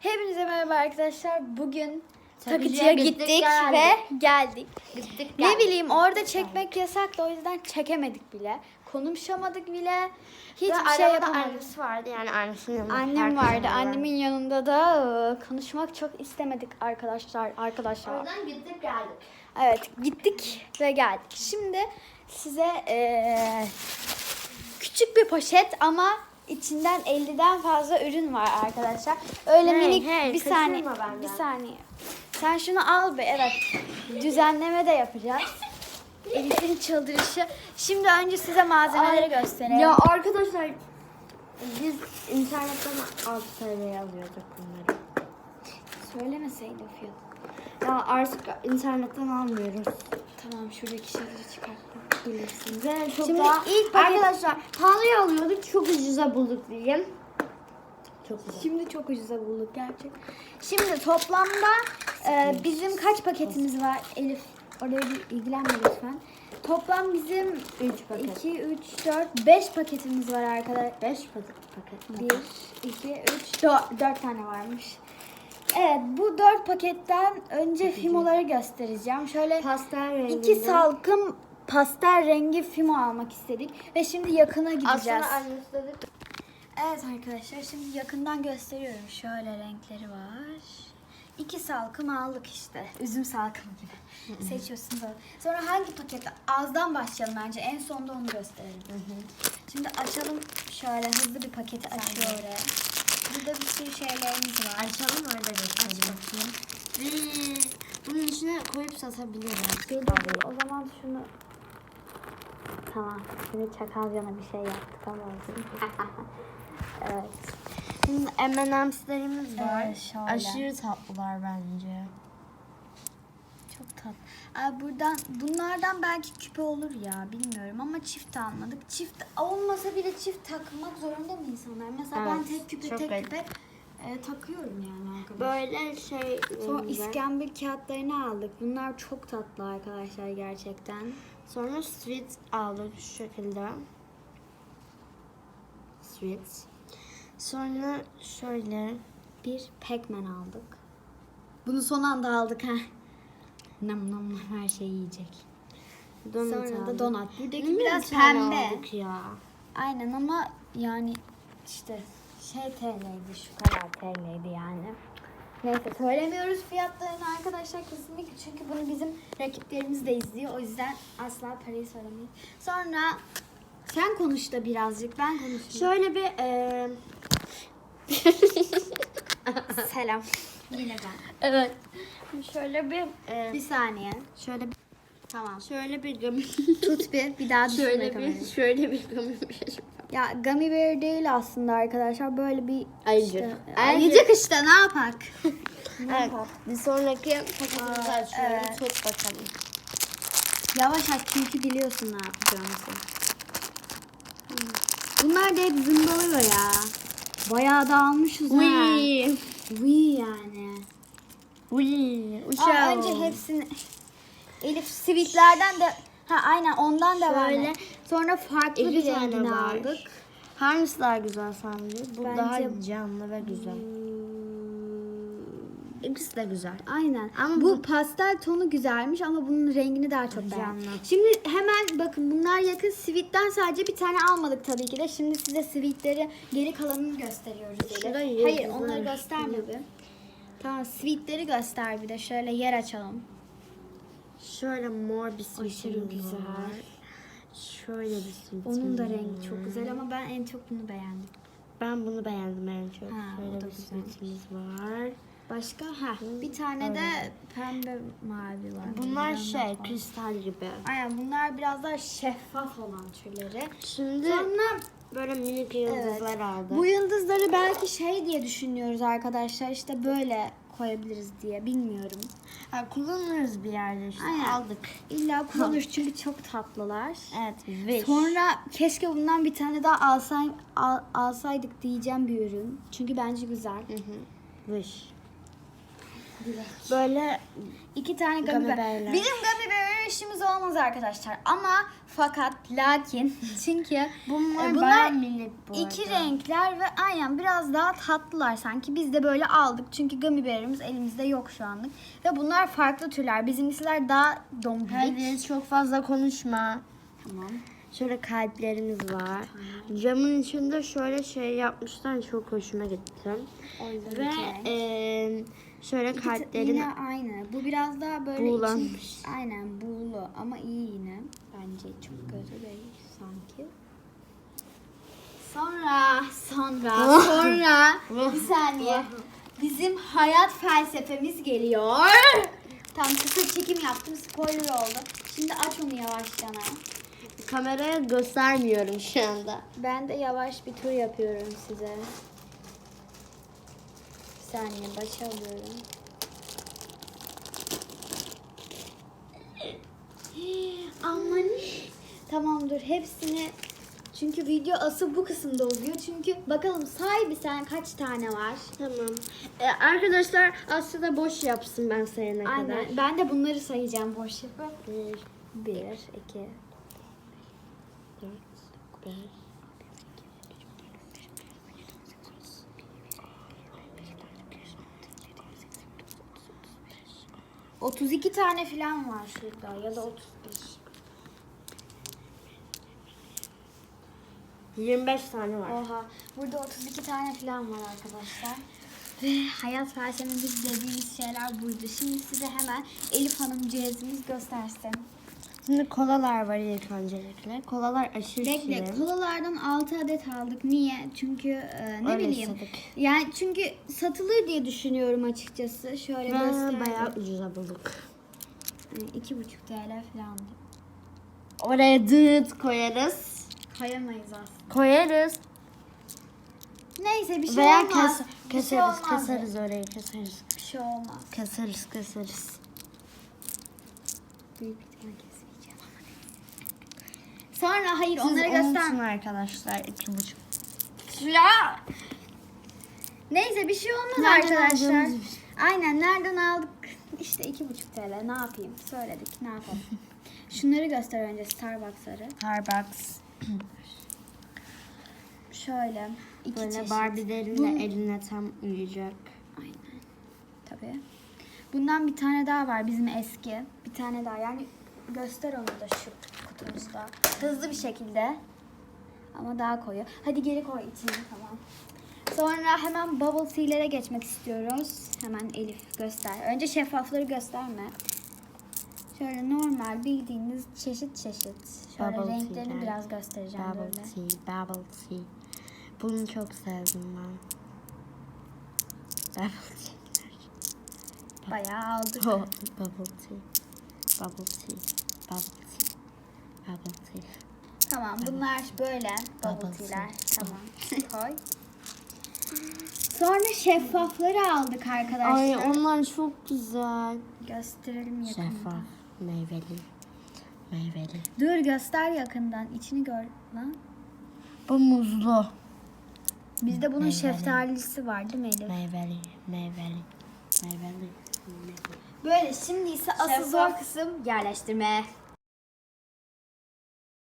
Hepinize merhaba arkadaşlar. Bugün Takıcıya gittik, gittik geldik. ve geldik. Gittik Ne bileyim orada çekmek yasaktı o yüzden çekemedik bile. Konuşamadık bile. Hiçbir şey yapamadık. annesi vardı yani annesinin yanında. Annem vardı. yanında. Annemin yanında da konuşmak çok istemedik arkadaşlar. O Arkadaşlar. yüzden gittik geldik. Evet gittik ve geldik. Şimdi size e, küçük bir poşet ama içinden 50'den fazla ürün var arkadaşlar. Öyle Hey, minik hey, bir saniye. benden. Bir saniye. Sen şunu al be evet. Düzenleme de yapacağız. Elif'in çıldırışı. Şimdi önce size malzemeleri göstereyim. Ya arkadaşlar biz internetten 6 TL'ye alıyorduk bunları. Söylemeseydin fiyat. Ya artık internetten almıyoruz. Tamam şuradaki şeyleri çıkartmak bilirsin. Ve çok Şimdi daha ilk arkadaşlar pahalıya alıyorduk çok ucuza bulduk diyeyim. Çok güzel. Şimdi çok ucuza bulduk gerçek. Şimdi toplamda e, bizim kaç paketimiz var Elif? Oraya bir ilgilenme lütfen. Toplam bizim 3 paket. 2, 3, 4, 5 paketimiz var arkadaşlar. 5 paket. paket. 1, 2, 3, 4, 4 tane varmış. Evet bu 4 paketten önce fimoları göstereceğim. Şöyle Pastel renginde. iki salkım pastel rengi fimo almak istedik. Ve şimdi yakına gideceğiz. Aslında annesi Evet arkadaşlar şimdi yakından gösteriyorum. Şöyle renkleri var. İki salkım aldık işte. Üzüm salkımı gibi. Seçiyorsunuz. Sonra hangi pakette? Azdan başlayalım bence. En sonda onu gösterelim. Şimdi açalım. Şöyle hızlı bir paketi açıyor oraya. Burada bir sürü şeylerimiz var. Açalım öyle gösterelim. Aç bakayım. Biz bunun içine koyup satabiliriz. Dakika, o zaman şunu... Tamam. Şimdi çakalcana bir şey yaptık ama olsun. evet. Şimdi M&M'slerimiz var. Evet, şöyle. Aşırı tatlılar bence. Tatlı. Aa, buradan bunlardan belki küpe olur ya bilmiyorum ama çift almadık. Çift olmasa bile çift takmak zorunda mı insanlar? Mesela ben Evet, tek küpe çok tek garip. küpe e, takıyorum yani arkadaşlar. Böyle şey Sonra rengi. iskambil kağıtlarını aldık. Bunlar çok tatlı arkadaşlar gerçekten. Sonra sweet aldık şu şekilde. Sweet. Sonra şöyle Bir Pac-Man aldık. Bunu son anda aldık ha. Nam nam nam her şeyi yiyecek. donut Sonra da donut. Buradaki biraz pembe. ya. Aynen ama yani işte şey TL'ydi şu kadar TL'ydi yani. Neyse söylemiyoruz fiyatlarını arkadaşlar kesinlikle çünkü bunu bizim rakiplerimiz de izliyor. O yüzden asla parayı söylemeyiz. Sonra sen konuş da birazcık ben konuşayım. Şöyle bir e, Selam. Yine ben. evet. Şöyle bir e, Bir saniye. şöyle bir Tamam. şöyle bir gummy Tut bir. Bir daha düşürme şöyle kamerayı. bir şöyle bir gummy Ya gummy bear değil aslında arkadaşlar. Böyle bir Ayıcık. işte. Ayıcık. Ayıcık işte ne yapak? Evet. Bir sonraki paketimizi açıyorum. evet. Tut bakalım. Yavaş aç çünkü biliyorsun ne yapacağımızı. Bunlar da hep zımbalıyor ya. Bayağı da almışız ha. Uy. Uy. Aa, Uşağım. önce hepsini Elif sweetlerden de ha aynen ondan da Şöyle var. Sonra farklı bir tane rengini aldık. Hangisi daha güzel sence? Bu Bence- daha canlı ve güzel. İkisi de güzel. Aynen. Ama bu, bu- pastel tonu güzelmiş ama bunun rengini daha çok beğendim. Şimdi hemen bakın bunlar yakın. Sweet'ten sadece bir tane almadık tabii ki de. Şimdi size sweet'leri geri kalanını gösteriyoruz. Şurada Hayır onları var. Tamam sweet'leri göster bir de. Şöyle yer açalım. Şöyle mor bir sweetimiz güzel. var. Şöyle bir sweetimiz Onun da rengi çok güzel ama ben en çok bunu beğendim. Ben bunu beğendim en çok. Ha, Şöyle bir sweetimiz var. Başka ha bir tane de pembe mavi var. Bunlar şey daha- kristal gibi. Aynen bunlar biraz daha şeffaf olan türleri. Şimdi Sonra böyle minik yıldızlar aldık. Bu yıldızları belki şey diye düşünüyoruz arkadaşlar işte böyle koyabiliriz diye bilmiyorum. Ha, kullanırız bir yerde işte. Aynen. Aldık. İlla kullanırız çünkü çok tatlılar. Evet. Wish. Sonra keşke bundan bir tane daha alsay, al- alsaydık diyeceğim bir ürün. Çünkü bence güzel. Hı hı. Wish. Böyle İki tane gummy Gummy bear. bear'ler. Bizim gummy bear işimiz olmaz arkadaşlar. Ama fakat lakin çünkü bunlar, e, bayağı minik bu iki arada. renkler ve aynen biraz daha tatlılar sanki. Biz de böyle aldık. Çünkü gummy bear'imiz elimizde yok şu anlık. Ve bunlar farklı türler. Bizimkiler daha dombik. Hadi çok fazla konuşma. Tamam. Şöyle kalplerimiz var. Camın içinde şöyle şey yapmışlar çok hoşuma gitti. Ve eee, şöyle İki- kalplerin Yine aynı. Bu biraz daha böyle Buğulanmış. içi- aynen buğulu ama iyi yine. Bence çok kötü değil sanki. Sonra, sonra, sonra bir saniye. Bizim hayat felsefemiz geliyor. Tam kısa çekim yaptım. Spoiler oldu. Şimdi aç onu yavaşça. kameraya göstermiyorum şu anda. Ben de yavaş bir tur yapıyorum size. Saniye başa alıyorum. Aman. Tamam dur hepsini çünkü video asıl bu kısımda oluyor. Çünkü bakalım say bir sen kaç tane var? Tamam. Ee, arkadaşlar aslında boş yapsın ben sayana kadar. Aynen. Ben de bunları sayacağım boş yapıp. Bir, Bir, iki, dört, beş, 32 tane falan var şurada ya da 31. 25 tane var. Oha. Burada 32 tane falan var arkadaşlar. Ve hayat felsefemiz dediğimiz şeyler buydu. Şimdi size hemen Elif Hanım cihazımız göstersin. Şimdi kolalar var ilk öncelikle. Kolalar aşırı Bekle şirin. kolalardan 6 adet aldık. Niye? Çünkü e, ne Öyle bileyim. istedik. Yani çünkü satılır diye düşünüyorum açıkçası. Şöyle Ve göstereyim. bayağı ucuza bulduk. Yani 2,5 TL falan. Oraya dıt koyarız. Kayamayız aslında. Koyarız. Neyse bir şey Veya olmaz. kes, Bir şey keseriz, olmaz. keseriz orayı keseriz. Bir şey olmaz. Keseriz, keseriz. Büyük ihtimal kesmeyeceğim ama neyse. Sonra hayır Siz onları unutun göster. arkadaşlar iki buçuk. Ya. Neyse bir şey olmaz Nereden arkadaşlar. aldığımız Aynen nereden aldık? İşte iki buçuk TL ne yapayım? Söyledik ne yapalım. Şunları göster önce Starbucks'ları. Starbucks. Şöyle iki Böyle çeşit. Barbie'lerin Bunun- de eline tam uyuyacak. Aynen. Tabii. Bundan bir tane daha var bizim eski. Bir tane daha yani göster onu da şu kutumuzda. Hızlı bir şekilde. Ama daha koyu. Hadi geri koy içine tamam. Sonra hemen bubble tea'lere geçmek istiyoruz. Hemen Elif göster. Önce şeffafları gösterme. Şöyle normal bildiğiniz çeşit çeşit. Şöyle Bubble renklerini tea'ler. biraz göstereceğim Bubble böyle. tea, bubble tea. Bunu çok sevdim ben. Bubble tea. Bayağı aldık. Oh, bubble tea. Bubble tea. Bubble tea. Bubble tea. Tamam bunlar böyle bubble tea'ler. Tamam koy. Sonra şeffafları aldık arkadaşlar. Ay onlar çok güzel. Gösterelim yakından. Şeffaf, meyveli. Meyveli. Dur göster yakından. İçini gör lan. Bu muzlu. Bizde bunun Meyveli. şeftalisi var değil mi Elif? Meyveli, meyveli, meyveli. Böyle şimdi ise asıl Şeffaf. zor kısım yerleştirme.